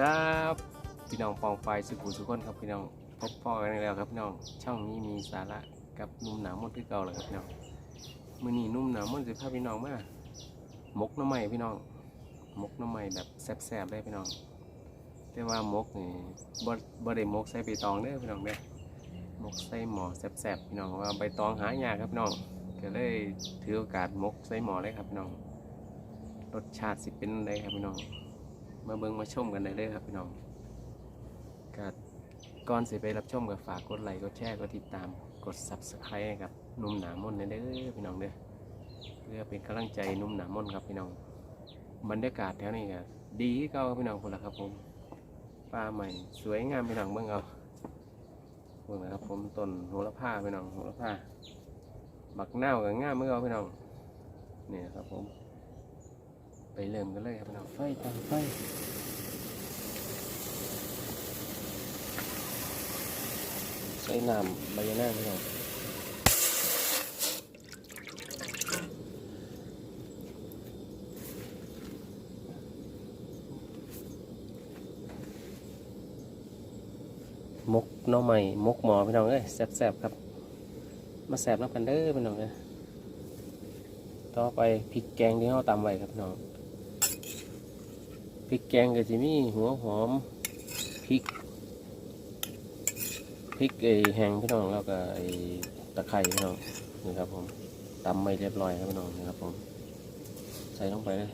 ครับพี่น้องปองไฟสุขุสุขคนครับพี่น้องพบพ่อกันอีกแล้วครับพี่น้องช่องนี้มีสาระกับนุ่มหนามดที่เก่าเลยครับพี่น้องมือนี้นุ่มหนามดจะพาพี่น้องมามกน้ำใหม่พี่น้องมกน้ำใหม่แบบแซ่บๆเลยพี่น้อง แต่ว่ามกนี่บ่บ่ได้มกใส่ใบตองเด้อพี่น้องเด้อมกใส่หมอแซ่บๆพี่น้องว่าใบตองหายากครับพี่น้องก็เลยถือโอกาสมกใส่หมอเลยครับพี่น้องรสชาติสิเป็นไงครับพี่น้อง มาเบิงมาชมกันได้เลยครับพี่น้องก็ก่อนสิไปรับชมก็ฝากกดไลค์กดแชร์กดติดตามกด subscribe ให้กับนุ่มหนามนต์เด้อพี่น้องเด้อเพื่อเป็นกำลังใจนุ่มหนามนครับพี่น้องบรรยากาศแถวนี้ก็ดีเก่าพี่น้องพุ่นละครับผมป่าใหม่สวยงามพี่น้องเบิ่งเอาเบิ่งนะครับผมต้นโหระพาพี่น้องโหระพาบักเนาวกับงามเมื่อเอาพี่น้องนี่ครับผม ไปเริ่มกันเลยครับพี่น้องไฟตามไฟใส่น้ำใบยะนาพี่น้องมกน้องใหม่มกหมอพี่น้องเอ้ยแซ่บๆครับ มาแซ่บน้ำกันเด้อพี่น้องเอ้ยต่อไปพริกแกงที่เราตำไว้ครับพี่น้อง ริกแกงก็จะมีหัวหอมพริกพริกไอแห้งพี่น้องแล้วก็ไอตะไคร้พี่น้องนี่ครับผมตำไม่เรียบร้อยครับพี่น้องนี่ครับผมใส่ลงไปเลย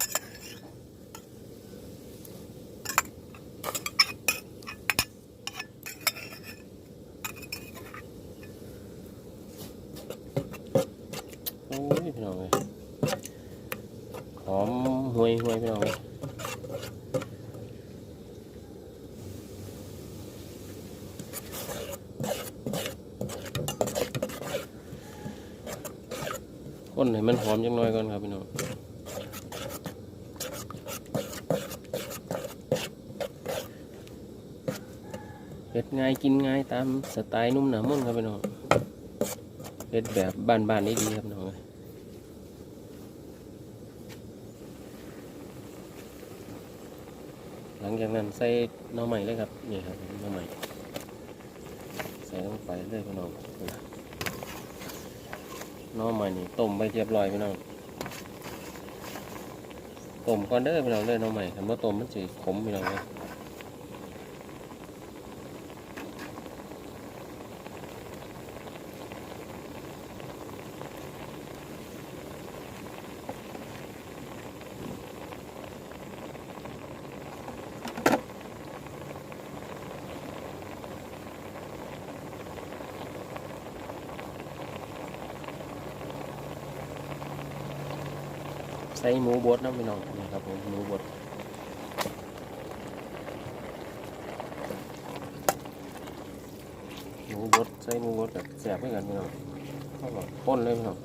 โอ้ยพี่น้องเลยหอมห่วยห่วยๆพี่น้องเลย คนให้มันหอมจังน้อยก่อนครับพี่น้องเฮ็ดง่ายกินง่ายตามสไตล์นุ่มหนามุนครับพี่น้องเฮ็ดแบบบ้านๆนี้ดีครับน้องหลังจากนั้นใส่น่อใหม่เลยครับนี่ครับน่อใหม่ใส่ลงไปเลยพี่น้อง น้อใหม่นี่ต้มไปเรียบร้อยพี่น้องต้มก่อนเด้อพี่น้องเด้อน้อใหม่คันว่าต้มมันสิขมพี่น้องเลย ใส่หมูบดนะพี่น้องนี่ครับผมหมูบดหมูบดใส่หมูบดแบบแสบเหมือนกันพี่น้องข้าแบบข้นเลยพี่น้อง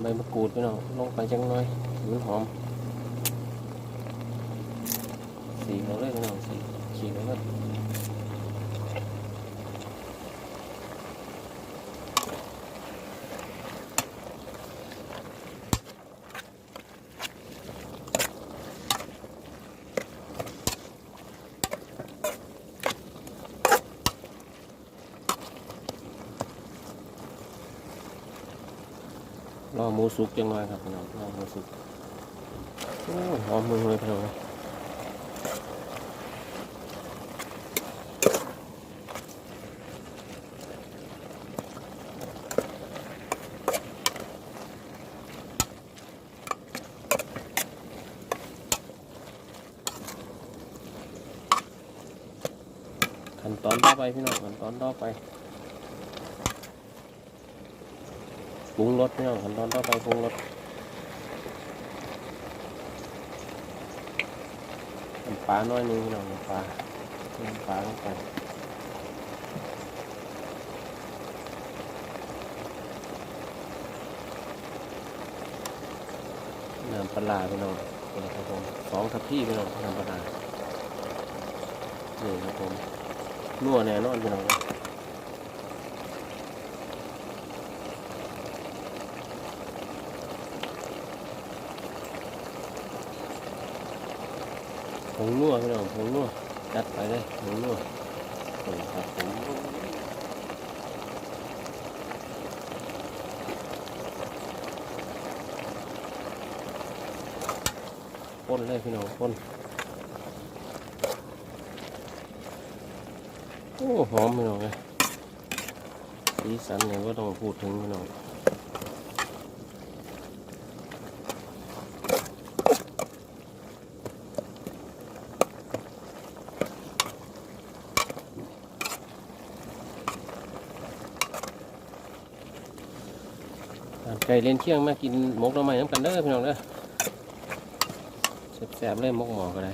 ใบมะกรูดพี่น้องลงไปจังหน่อยมันหอมสีเขาเลยพี่น้องสีขีดแล้ว หมูสุกจังหน่อยครับพี่น้องรอหมูสุกโอ้ยหอมมือเลยพี่น้องขั้นตอนต่อไปพี่น้องขั้นตอนต่อไป ปรุงรสพี่น้องขั้นตอนต่อไปปรุงรสน้ำปลาน้อยนึงพี่น้องน้ำปลาน้ำปลาลงไปน้ำปลาร้าพี่น้องนะครับผมสองทัพพี่พี่น้องน้ำปลาร้านี่ยครับผมนัวแน่นอนพี่น้อง งนัวพี่น้องผงนัวจัดไปเลยผงนัวนี่ครับผมพ่นเลยพี่น้องพ่นโอ้หอมพี่น้องเลยสีสันเนี่ยก็ต้องพูดถึงพี่น้อง ไก่เล่นเที่ยงมากินหมกหน่อไม้น้ำกันเด้อพี่น้องเด้อแสบๆเลยหมกหมอก็ได้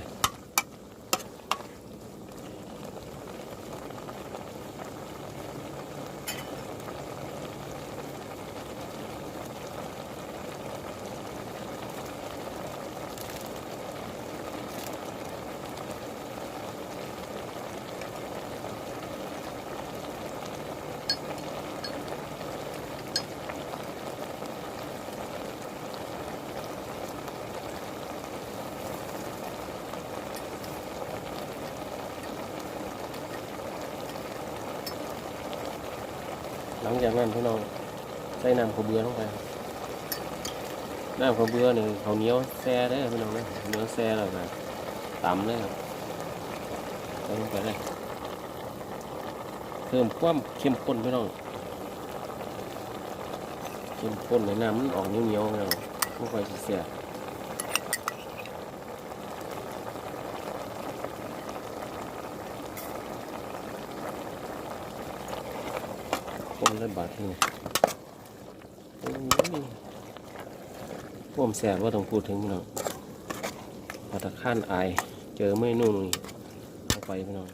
หลังจากนั้นพี่น้องใส่น้ำข้าวเบื่อลงไปน้ำข้าวเบื่อนี่ข้าวเหนียวแซ่ได้พี่น้องเด้อเหนียวแซ่แล้วก็ตำเลยครับใส่ลงไปเลยเพิ่มความเข้มข้นพี่น้องเข้มข้นในน้ำมันออกเหนียวๆพี่น้องไม่ค่อยเสิแซ่บคนเลยบาทนี่โอ้ยพ่วมแสบว่าต้องพูดถึงพี่น้องพัตตาข้านอาย เจอเมนูนี้เข้าไปพี่น้อง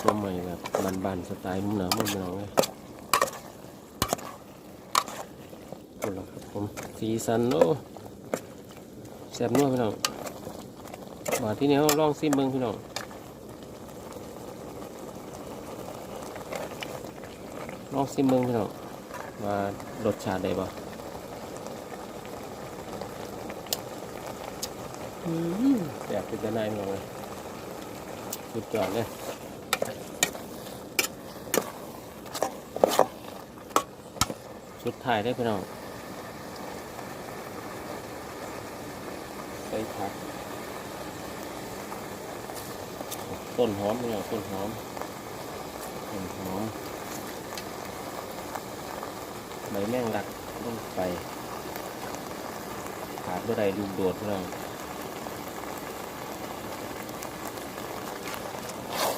ตัวใหม่แบบบานๆสไตล์มุมหนามุมพี่น้องเลยคนละครับผมสีสันโอ้แสบนัวพี่น้องบาที่นี้ลองซิมเบิ้งพี่น้อง องซิมเบิ้งพี่น้องว่ารสชาติได้บ่อืมแบบเป็นจะนายพี่น้องเลยสุดยอดเลยสุดท้ายได้พี่น้องใส่ผักต้นหอมพี่น้องต้นหอมต้นหอม ใบแมงลักลงไปขาดเมื่อไรลูกโดดพี่น้อง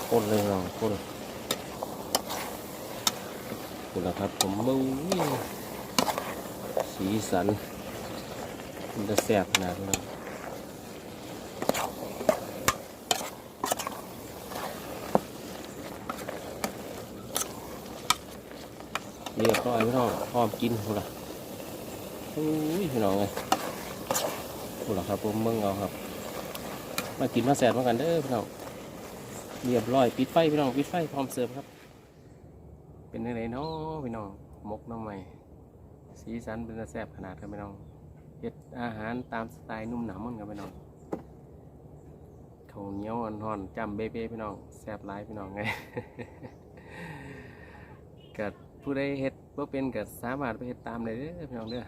พ่นเลยพี่น้องพ่นคุณละครับผมมือสีสันมันจะแสบขนาดนี้ เรียบร้อยพี่น้องพร้อมกินคุณละอุ้ยพี่น้องเลยคุณละครับผมเบิ่งเอาครับ มากินมาแซ่บมากันเด้อพี่น้องเรียบร้อยปิดไฟพี่น้องปิดไฟพร้อมเสิร์ฟครับ เป็นยังไงเนาะพี่น้องมกน้ำใหม่สีสันเป็นแซ่บขนาดครับพี่น้องเฮ็ดอาหารตามสไตล์นุ่มหนามันครับพี่น้องข้าวเหนียวอ่อนๆจำเบ๊ะๆพี่น้องแซ่บหลายพี่น้องไงกัด ผู้ใดเฮ็ดบ่เป็นก็สามารถไปเฮ็ดตามได้เด้อพี่น้องเด้อ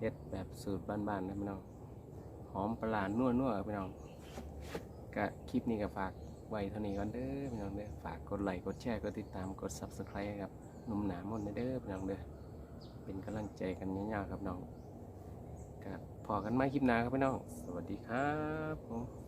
เฮ็ดแบบสูตรบ้านๆนะพี่น้องหอมปลาร้านัวๆพี่น้องก็คลิปนี้ก็ฝากไว้เท่านี้ก่อนเด้อพี่น้องเด้อฝากกดไลค์กดแชร์กดติดตามกด Subscribe ครับหนุ่มหนามนเด้อพี่น้องเด้อเป็นกำลังใจกันยาวๆครับน้องก็พอกันใหม่คลิปหน้าครับพี่น้อง สวัสดีครับผม